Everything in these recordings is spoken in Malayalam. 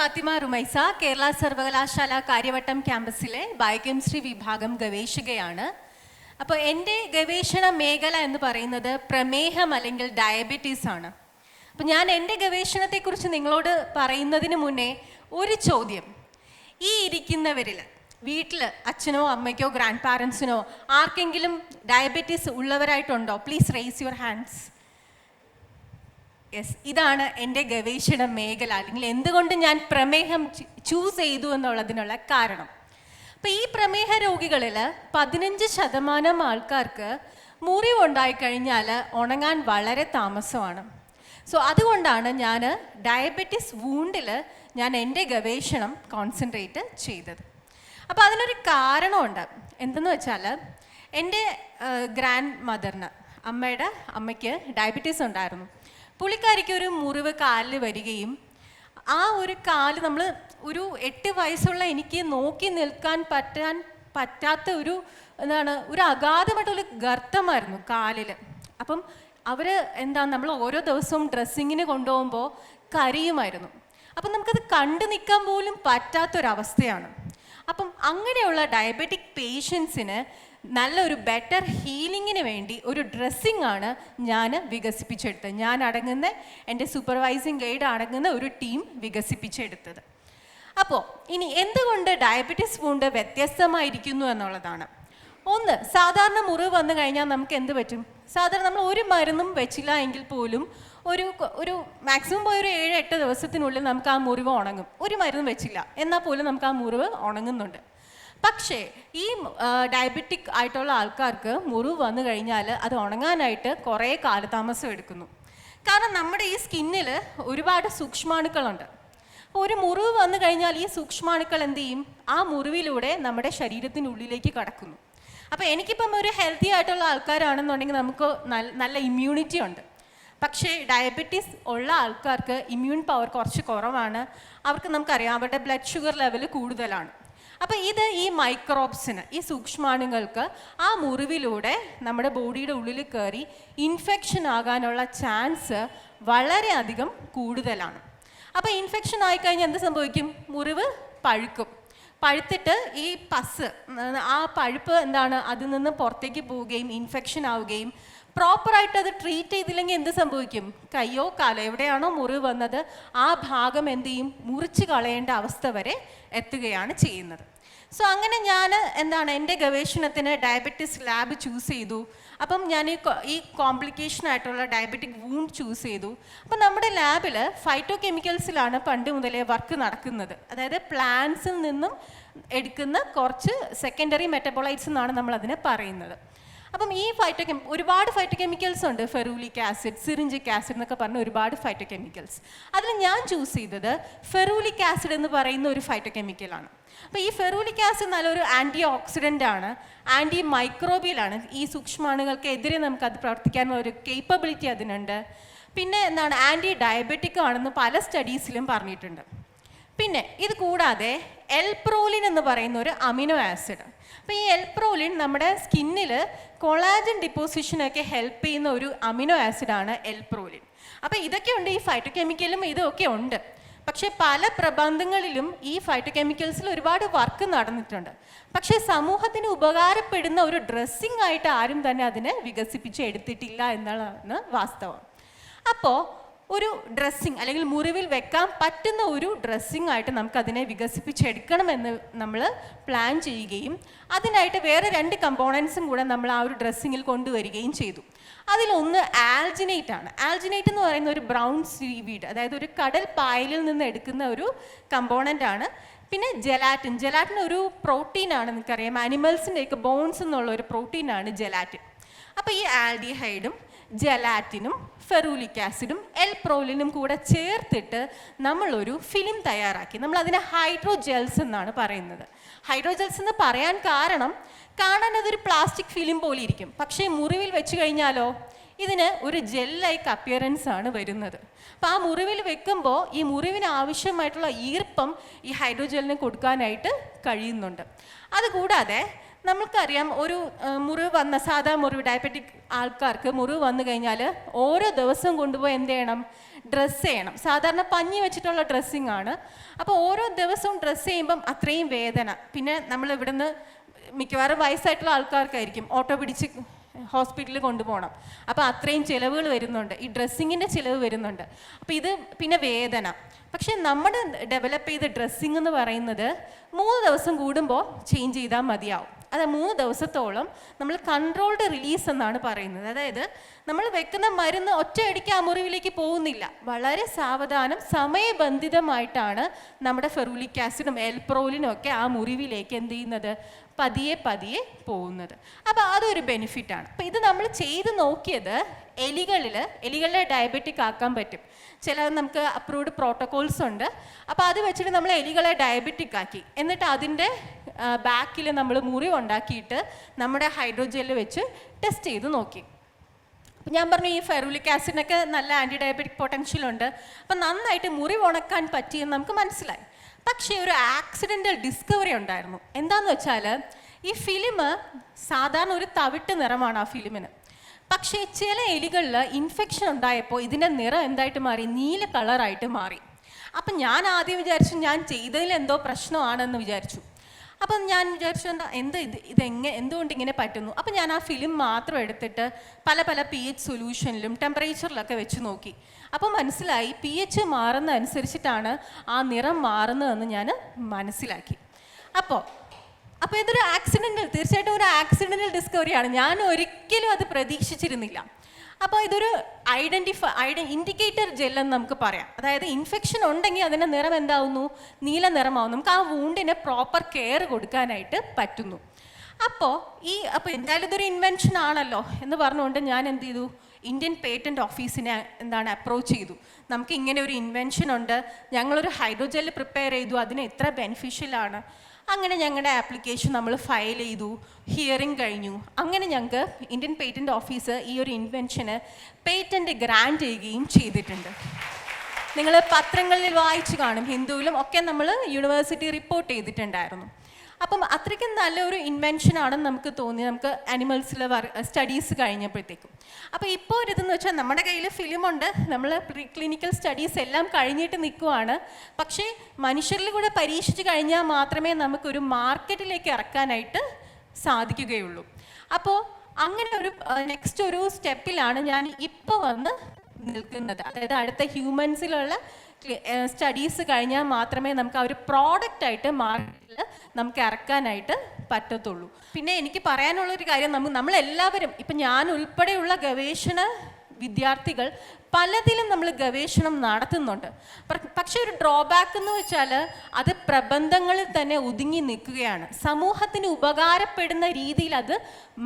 ഫാത്തിമ റുമൈസ കേരള സർവകലാശാല കാര്യവട്ടം ക്യാമ്പസിലെ ബയോകെമിസ്ട്രി വിഭാഗം ഗവേഷകയാണ്. അപ്പോൾ എന്റെ ഗവേഷണ മേഖല എന്ന് പറയുന്നത് പ്രമേഹം അല്ലെങ്കിൽ ഡയബറ്റീസ് ആണ്. അപ്പോൾ ഞാൻ എന്റെ ഗവേഷണത്തെക്കുറിച്ച് നിങ്ങളോട് പറയുന്നതിന് മുന്നേ ഒരു ചോദ്യം. ഈ ഇരിക്കുന്നവരിൽ വീട്ടിൽ അച്ഛനോ അമ്മയ്ക്കോ ഗ്രാൻഡ് പാരൻസിനോ ആർക്കെങ്കിലും diabetes ഉള്ളവരായിട്ടുണ്ടോ? Please raise your hands yes ഇതാണ് എന്റെ ഗവേഷണ മേഖല അല്ലെങ്കിൽ എന്തുകൊണ്ട് ഞാൻ പ്രമേഹം ചൂസ് ചെയ്തു എന്നുള്ളതിനുള്ള കാരണം. അപ്പം ഈ പ്രമേഹ രോഗികളിൽ പതിനഞ്ച് ശതമാനം ആൾക്കാർക്ക് മുറിവുണ്ടായി കഴിഞ്ഞാൽ ഉണങ്ങാൻ വളരെ താമസമാണ്. സോ അതുകൊണ്ടാണ് ഞാൻ ഡയബറ്റിസ് വൂണ്ടിൽ ഞാൻ എന്റെ ഗവേഷണം കോൺസെൻട്രേറ്റ് ചെയ്തത്. അപ്പോൾ അതിനൊരു കാരണമുണ്ട്. എന്തെന്ന് വെച്ചാൽ എന്റെ ഗ്രാൻഡ് മദറിന് അമ്മയുടെ അമ്മയ്ക്ക് ഡയബറ്റീസ് ഉണ്ടായിരുന്നു. പുള്ളിക്കാരിക്ക് ഒരു മുറിവ് കാലിൽ വരികയും ആ ഒരു കാൽ നമ്മൾ ഒരു എട്ട് വയസ്സുള്ള എനിക്ക് നോക്കി നിൽക്കാൻ പറ്റാൻ പറ്റാത്ത ഒരു എന്താണ് ഒരു അഗാധമായിട്ടുള്ള ഗർത്തമായിരുന്നു കാലിൽ അപ്പം അവർ എന്താ നമ്മൾ ഓരോ ദിവസവും ഡ്രസ്സിങ്ങിന് കൊണ്ടുപോകുമ്പോൾ കരിയുമായിരുന്നു. അപ്പം നമുക്കത് കണ്ടു നിൽക്കാൻ പോലും പറ്റാത്തൊരവസ്ഥയാണ്. അപ്പം അങ്ങനെയുള്ള ഡയബറ്റിക് പേഷ്യൻസിന് നല്ലൊരു ബെറ്റർ ഹീലിങ്ങിന് വേണ്ടി ഒരു ഡ്രസ്സിംഗ് ആണ് ഞാൻ വികസിപ്പിച്ചെടുത്തത്. ഞാൻ അടങ്ങുന്ന എന്റെ സൂപ്പർവൈസിങ് ഗൈഡ് അടങ്ങുന്ന ഒരു ടീം വികസിപ്പിച്ചെടുത്തത്. അപ്പോൾ ഇനി എന്തുകൊണ്ട് ഡയബറ്റിസ് വൂണ്ട് വ്യത്യസ്തമായിരിക്കുന്നു എന്നുള്ളതാണ്. ഒന്ന് സാധാരണ മുറിവ് വന്നു കഴിഞ്ഞാൽ നമുക്ക് എന്ത് പറ്റും? സാധാരണ നമ്മൾ ഒരു മരുന്നും വെച്ചില്ല എങ്കിൽ പോലും ഒരു ഒരു മാക്സിമം പോയ ഒരു ഏഴ് എട്ട് ദിവസത്തിനുള്ളിൽ നമുക്ക് ആ മുറിവ് ഉണങ്ങും. ഒരു മരുന്നും വെച്ചില്ല. എന്നാൽ പോലും നമുക്ക് ആ മുറിവ് ഉണങ്ങുന്നുണ്ട്. പക്ഷേ ഈ ഡയബറ്റിക് ആയിട്ടുള്ള ആൾക്കാർക്ക് മുറിവ് വന്നു കഴിഞ്ഞാൽ അത് ഉണങ്ങാനായിട്ട് കുറേ കാലതാമസം എടുക്കുന്നു. കാരണം നമ്മുടെ ഈ സ്കിന്നിൽ ഒരുപാട് സൂക്ഷ്മാണുക്കളുണ്ട്. ഒരു മുറിവ് വന്നു കഴിഞ്ഞാൽ ഈ സൂക്ഷ്മാണുക്കൾ എന്ത് ചെയ്യും? ആ മുറിവിലൂടെ നമ്മുടെ ശരീരത്തിനുള്ളിലേക്ക് കടക്കുന്നു. അപ്പോൾ എനിക്കിപ്പം ഒരു ഹെൽത്തി ആയിട്ടുള്ള ആൾക്കാരാണെന്നുണ്ടെങ്കിൽ നമുക്ക് നല്ല ഇമ്മ്യൂണിറ്റി ഉണ്ട്. പക്ഷേ ഡയബറ്റീസ് ഉള്ള ആൾക്കാർക്ക് ഇമ്മ്യൂൺ പവർ കുറച്ച് കുറവാണ്. അവർക്ക് നമുക്കറിയാം അവരുടെ ബ്ലഡ് ഷുഗർ ലെവൽ കൂടുതലാണ്. അപ്പോൾ ഇത് ഈ മൈക്രോബ്സിന് ഈ സൂക്ഷ്മാണുങ്ങൾക്ക് ആ മുറിവിലൂടെ നമ്മുടെ ബോഡിയുടെ ഉള്ളിൽ കയറി ഇൻഫെക്ഷൻ ആകാനുള്ള ചാൻസ് വളരെയധികം കൂടുതലാണ്. അപ്പോൾ ഇൻഫെക്ഷൻ ആയിക്കഴിഞ്ഞാൽ എന്ത് സംഭവിക്കും? മുറിവ് പഴുക്കും. പഴുത്തിട്ട് ഈ പസ് ആ പഴുപ്പ് എന്താണ്? അതിൽ നിന്ന് പുറത്തേക്ക് പോവുകയും ഇൻഫെക്ഷൻ ആവുകയും പ്രോപ്പറായിട്ട് അത് ട്രീറ്റ് ചെയ്തില്ലെങ്കിൽ എന്ത് സംഭവിക്കും? കയ്യോ കാലോ എവിടെയാണോ മുറിവ് വന്നത് ആ ഭാഗം എന്ത് ചെയ്യും? മുറിച്ച് കളയേണ്ട അവസ്ഥ വരെ എത്തുകയാണ് ചെയ്യുന്നത്. സോ അങ്ങനെ ഞാൻ എന്താണ് എന്റെ ഗവേഷണത്തിന് ഡയബറ്റിസ് ലാബ് ചൂസ് ചെയ്തു. അപ്പം ഞാൻ ഈ ഈ കോംപ്ലിക്കേഷൻ ആയിട്ടുള്ള ഡയബറ്റിക് വൂണ്ട് ചൂസ് ചെയ്തു. അപ്പം നമ്മുടെ ലാബിൽ ഫൈറ്റോ കെമിക്കൽസിലാണ് പണ്ട് മുതലേ വർക്ക് നടക്കുന്നത്. അതായത് പ്ലാന്റ്സിൽ നിന്നും എടുക്കുന്ന കുറച്ച് സെക്കൻഡറി മെറ്റബോളൈറ്റ്സ് എന്നാണ് നമ്മൾ അതിനെ പറയുന്നത്. അപ്പം ഈ ഫൈറ്റോ കെമി ഒരുപാട് ഫൈറ്റോ കെമിക്കൽസ് ഉണ്ട്. ഫെറൂലിക് ആസിഡ് സിറിഞ്ചിക് ആസിഡ് എന്നൊക്കെ പറഞ്ഞ ഒരുപാട് ഫൈറ്റോ കെമിക്കൽസ് അതിൽ ഞാൻ ചൂസ് ചെയ്തത് ഫെറൂലിക് ആസിഡ് എന്ന് പറയുന്ന ഒരു ഫൈറ്റോ കെമിക്കലാണ് അപ്പോൾ ഈ ഫെറൂലിക് ആസിഡ് നല്ലൊരു ആന്റി ഓക്സിഡന്റ് ആണ്. ആന്റി മൈക്രോബിയലാണ് ഈ സൂക്ഷ്മാണുകൾക്കെതിരെ നമുക്ക് അത് പ്രവർത്തിക്കാനുള്ള ഒരു കേപ്പബിലിറ്റി അതിനുണ്ട്. പിന്നെ എന്താണ്? ആന്റി ഡയബറ്റിക് ആണെന്ന് പല സ്റ്റഡീസിലും പറഞ്ഞിട്ടുണ്ട്. പിന്നെ ഇത് കൂടാതെ എൽപ്രോലിൻ എന്ന് പറയുന്ന ഒരു അമിനോ ആസിഡ് അപ്പോൾ ഈ എൽപ്രോലിൻ നമ്മുടെ സ്കിന്നിൽ കൊളാജൻ ഡിപ്പോസിഷനൊക്കെ ഹെൽപ്പ് ചെയ്യുന്ന ഒരു അമിനോ ആസിഡാണ് എൽപ്രോലിൻ അപ്പോൾ ഇതൊക്കെ ഉണ്ട് ഈ ഫൈറ്റോകെമിക്കലും ഇതൊക്കെ ഉണ്ട്. പക്ഷേ പല പ്രബന്ധങ്ങളിലും ഈ ഫൈറ്റോകെമിക്കൽസിൽ ഒരുപാട് വർക്ക് നടന്നിട്ടുണ്ട്. പക്ഷേ സമൂഹത്തിന് ഉപകാരപ്പെടുന്ന ഒരു ഡ്രസ്സിംഗ് ആയിട്ട് ആരും തന്നെ അതിനെ വികസിപ്പിച്ച് എടുത്തിട്ടില്ല എന്നുള്ളതാണ് വാസ്തവം. അപ്പോൾ ഒരു ഡ്രസ്സിങ് അല്ലെങ്കിൽ മുറിവിൽ വെക്കാൻ പറ്റുന്ന ഒരു ഡ്രസ്സിങ് ആയിട്ട് നമുക്ക് നമുക്കതിനെ വികസിപ്പിച്ചെടുക്കണമെന്ന് നമ്മൾ പ്ലാൻ ചെയ്യുകയും അതിനായിട്ട് വേറെ രണ്ട് കമ്പോണൻസും കൂടെ നമ്മൾ ആ ഒരു ഡ്രസ്സിങ്ങിൽ കൊണ്ടുവരികയും ചെയ്തു. അതിലൊന്ന് ആൽജിനേറ്റ് ആണ്. ആൽജിനേറ്റ് എന്ന് പറയുന്ന ഒരു ബ്രൗൺ സീവീഡ് അതായത് ഒരു കടൽ പായലിൽ നിന്ന് എടുക്കുന്ന ഒരു കമ്പോണന്റ് ആണ്. പിന്നെ ജെലാറ്റിൻ ജെലാറ്റിൻ ഒരു പ്രോട്ടീനാണ് നിങ്ങൾക്കറിയാം ആനിമൽസിന്റെയൊക്കെ ബോൺസ് എന്നുള്ള ഒരു പ്രോട്ടീനാണ് ജെലാറ്റിൻ അപ്പോൾ ഈ ആൽഡിഹൈഡും ജലാറ്റിനും ഫെറൂലിക് ആസിഡും എൽ പ്രോലിനും കൂടെ ചേർത്തിട്ട് നമ്മളൊരു ഫിലിം തയ്യാറാക്കി. നമ്മൾ അതിനെ ഹൈഡ്രോജെൽസ് എന്നാണ് പറയുന്നത്. ഹൈഡ്രോജെൽസ് എന്ന് പറയാൻ കാരണം കാണാൻ അതൊരു പ്ലാസ്റ്റിക് ഫിലിം പോലെ ഇരിക്കും പക്ഷേ മുറിവിൽ വെച്ച് കഴിഞ്ഞാലോ ഇതിന് ഒരു ജെൽ ലൈക്ക് അപ്പിയറൻസ് ആണ് വരുന്നത്. അപ്പം ആ മുറിവിൽ വെക്കുമ്പോൾ ഈ മുറിവിന് ആവശ്യമായിട്ടുള്ള ഈർപ്പം ഈ ഹൈഡ്രോജെല്ലിന് കൊടുക്കാനായിട്ട് കഴിയുന്നുണ്ട്. അതുകൂടാതെ നമ്മൾക്കറിയാം ഒരു മുറിവ് വന്ന സാധാ മുറിവ് ഡയബറ്റിക് ആൾക്കാർക്ക് മുറിവ് വന്നു കഴിഞ്ഞാൽ ഓരോ ദിവസവും കൊണ്ടുപോയി എന്ത് ചെയ്യണം? ഡ്രസ്സ് ചെയ്യണം. സാധാരണ പഞ്ഞി വെച്ചിട്ടുള്ള ഡ്രസ്സിങ് ആണ്. അപ്പോൾ ഓരോ ദിവസവും ഡ്രസ്സ് ചെയ്യുമ്പം അത്രയും വേദന. പിന്നെ നമ്മൾ ഇവിടുന്ന് മിക്കവാറും വയസ്സായിട്ടുള്ള ആൾക്കാർക്കായിരിക്കും ഓട്ടോ പിടിച്ച് ഹോസ്പിറ്റലിൽ കൊണ്ടുപോകണം. അപ്പോൾ അത്രയും ചിലവുകൾ വരുന്നുണ്ട്. ഈ ഡ്രസ്സിങ്ങിന്റെ ചിലവ് വരുന്നുണ്ട്. അപ്പോൾ ഇത് പിന്നെ വേദന. പക്ഷേ നമ്മുടെ ഡെവലപ്പ് ചെയ്ത ഡ്രസ്സിങ് എന്ന് പറയുന്നത് മൂന്ന് ദിവസം കൂടുമ്പോൾ ചേഞ്ച് ചെയ്താൽ മതിയാവും. അത് മൂന്ന് ദിവസത്തോളം നമ്മൾ കൺട്രോൾഡ് റിലീസ് എന്നാണ് പറയുന്നത്. അതായത് നമ്മൾ വെക്കുന്ന മരുന്ന് ഒറ്റയടിക്ക് ആ മുറിവിലേക്ക് പോകുന്നില്ല. വളരെ സാവധാനം സമയബന്ധിതമായിട്ടാണ് നമ്മുടെ ഫെറൂലിക് ആസിഡും എൽപ്രോലിനും ഒക്കെ ആ മുറിവിലേക്ക് എന്ത് ചെയ്യുന്നത്? പതിയെ പതിയെ പോകുന്നത്. അപ്പോൾ അതൊരു ബെനിഫിറ്റാണ് അപ്പോൾ ഇത് നമ്മൾ ചെയ്ത് നോക്കിയത് എലികളിൽ എലികളെ ഡയബറ്റിക് ആക്കാൻ പറ്റും. ചില നമുക്ക് അപ്രൂവ്ഡ് പ്രോട്ടോകോൾസ് ഉണ്ട്. അപ്പോൾ അത് വെച്ചിട്ട് നമ്മൾ എലികളെ ഡയബറ്റിക് ആക്കി. എന്നിട്ട് അതിന്റെ ബാക്കിൽ നമ്മൾ മുറി ഉണ്ടാക്കിയിട്ട് നമ്മുടെ ഹൈഡ്രോജെല്ലിൽ വെച്ച് ടെസ്റ്റ് ചെയ്ത് നോക്കി. അപ്പം ഞാൻ പറഞ്ഞു ഈ ഫെറുലിക് ആസിഡിനൊക്കെ നല്ല ആന്റി ഡയബറ്റിക് പൊട്ടൻഷ്യൽ ഉണ്ട്. അപ്പം നന്നായിട്ട് മുറി ഉണക്കാൻ പറ്റിയെന്ന് നമുക്ക് മനസ്സിലായി. പക്ഷേ ഒരു ആക്സിഡന്റൽ ഡിസ്കവറി ഉണ്ടായിരുന്നു. എന്താന്ന് വെച്ചാൽ ഈ ഫിലിം സാധാരണ ഒരു തവിട്ട് നിറമാണ് ആ ഫിലിമിന്. പക്ഷേ ചില എലികളിൽ ഇൻഫെക്ഷൻ ഉണ്ടായപ്പോൾ ഇതിന്റെ നിറം എന്തായിട്ട് മാറി? നീല കളറായിട്ട് മാറി. അപ്പം ഞാൻ ആദ്യം വിചാരിച്ചു ഞാൻ ചെയ്തതിൽ എന്തോ പ്രശ്നമാണെന്ന് വിചാരിച്ചു. അപ്പം ഞാൻ വിചാരിച്ചു എന്താ എന്താ ഇത് ഇതെങ്ങനെ എന്തുകൊണ്ട് ഇങ്ങനെ പറ്റുന്നു? അപ്പം ഞാൻ ആ ഫിലിം മാത്രം എടുത്തിട്ട് പല പല പി എച്ച് സൊല്യൂഷനിലും ടെമ്പറേച്ചറിലൊക്കെ വെച്ച് നോക്കി. അപ്പോൾ മനസ്സിലായി പി എച്ച് മാറുന്ന അനുസരിച്ചിട്ടാണ് ആ നിറം മാറുന്നതെന്ന് ഞാൻ മനസ്സിലാക്കി. അപ്പോൾ അപ്പോൾ ഇതൊരു ആക്സിഡന്റൽ തീർച്ചയായിട്ടും ഒരു ആക്സിഡന്റൽ ഡിസ്കവറിയാണ് ഞാൻ ഒരിക്കലും അത് പ്രതീക്ഷിച്ചിരുന്നില്ല. അപ്പോൾ ഇതൊരു ഐഡന്റിഫൈ ഐഡ ഇൻഡിക്കേറ്റർ ജെൽ എന്ന് നമുക്ക് പറയാം. അതായത് ഇൻഫെക്ഷൻ ഉണ്ടെങ്കിൽ അതിന്റെ നിറം എന്താവുന്നു? നീല നിറമാവുന്നു. നമുക്ക് ആ വൂണ്ടിന് പ്രോപ്പർ കെയർ കൊടുക്കാനായിട്ട് പറ്റുന്നു. അപ്പോൾ ഈ അപ്പോൾ എന്തായാലും ഇതൊരു ഇൻവെൻഷൻ ആണല്ലോ എന്ന് പറഞ്ഞുകൊണ്ട് ഞാൻ എന്ത് ചെയ്തു? ഇന്ത്യൻ പേറ്റന്റ് ഓഫീസിനെ എന്താണ് അപ്രോച്ച് ചെയ്തു. നമുക്ക് ഇങ്ങനെ ഒരു ഇൻവെൻഷൻ ഉണ്ട്. ഞങ്ങളൊരു ഹൈഡ്രോജെൽ പ്രിപ്പയർ ചെയ്തു. അതിന് എത്ര ബെനിഫിഷ്യലാണ് അങ്ങനെ ഞങ്ങളുടെ ആപ്ലിക്കേഷൻ നമ്മൾ ഫയൽ ചെയ്തു ഹിയറിംഗ് കഴിഞ്ഞു. അങ്ങനെ ഞങ്ങൾക്ക് ഇന്ത്യൻ പേറ്റന്റ് ഓഫീസ് ഈ ഒരു ഇൻവെൻഷന് പേറ്റന്റ് ഗ്രാൻഡ് ചെയ്യുകയും ചെയ്തിട്ടുണ്ട്. നിങ്ങൾ പത്രങ്ങളിൽ വായിച്ചു കാണും ഹിന്ദുവിലും ഒക്കെ നമ്മൾ യൂണിവേഴ്സിറ്റി റിപ്പോർട്ട് ചെയ്തിട്ടുണ്ടായിരുന്നു. അപ്പം അത്രയ്ക്കും നല്ലൊരു ഇൻവെൻഷൻ ആണെന്ന് നമുക്ക് തോന്നി. നമുക്ക് അനിമൽസിലെ സ്റ്റഡീസ് കഴിഞ്ഞപ്പോഴത്തേക്കും. അപ്പോൾ ഇപ്പോൾ ഒരിതെന്ന് വെച്ചാൽ നമ്മുടെ കയ്യിൽ ഫിലിമുണ്ട് നമ്മൾ പ്രീ ക്ലിനിക്കൽ സ്റ്റഡീസ് എല്ലാം കഴിഞ്ഞിട്ട് നിൽക്കുവാണ് പക്ഷേ മനുഷ്യരിൽ കൂടെ പരീക്ഷിച്ച് കഴിഞ്ഞാൽ മാത്രമേ നമുക്കൊരു മാർക്കറ്റിലേക്ക് ഇറക്കാനായിട്ട് സാധിക്കുകയുള്ളൂ. അപ്പോൾ അങ്ങനെ ഒരു നെക്സ്റ്റ് ഒരു സ്റ്റെപ്പിലാണ് ഞാൻ ഇപ്പോൾ വന്ന് നിൽക്കുന്നത്. അതായത് അടുത്ത ഹ്യൂമൻസിലുള്ള സ്റ്റഡീസ് കഴിഞ്ഞാൽ മാത്രമേ നമുക്ക് ആ ഒരു പ്രോഡക്റ്റ് ആയിട്ട് മാർക്കറ്റിൽ നമുക്ക് ഇറക്കാനായിട്ട് പറ്റത്തുള്ളൂ. പിന്നെ എനിക്ക് പറയാനുള്ളൊരു കാര്യം നമുക്ക് നമ്മളെല്ലാവരും ഇപ്പം ഞാൻ ഉൾപ്പെടെയുള്ള ഗവേഷണ വിദ്യാർത്ഥികൾ പലതിലും നമ്മൾ ഗവേഷണം നടത്തുന്നുണ്ട്. പക്ഷെ ഒരു ഡ്രോബാക്ക് എന്ന് വെച്ചാൽ അത് പ്രബന്ധങ്ങളിൽ തന്നെ ഒതുങ്ങി നിൽക്കുകയാണ്. സമൂഹത്തിന് ഉപകാരപ്പെടുന്ന രീതിയിൽ അത്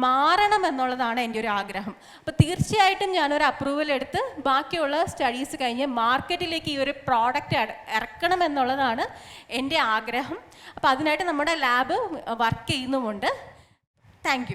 മാറണം എന്നുള്ളതാണ് എന്റെ ഒരു ആഗ്രഹം. അപ്പോൾ തീർച്ചയായിട്ടും ഞാനൊരു അപ്രൂവൽ എടുത്ത് ബാക്കിയുള്ള സ്റ്റഡീസ് കഴിഞ്ഞ് മാർക്കറ്റിലേക്ക് ഈ ഒരു പ്രോഡക്റ്റ് ഇറക്കണം എന്നുള്ളതാണ് എന്റെ ആഗ്രഹം. അപ്പോൾ അതിനായിട്ട് നമ്മുടെ ലാബ് വർക്ക് ചെയ്യുന്നുമുണ്ട്. താങ്ക്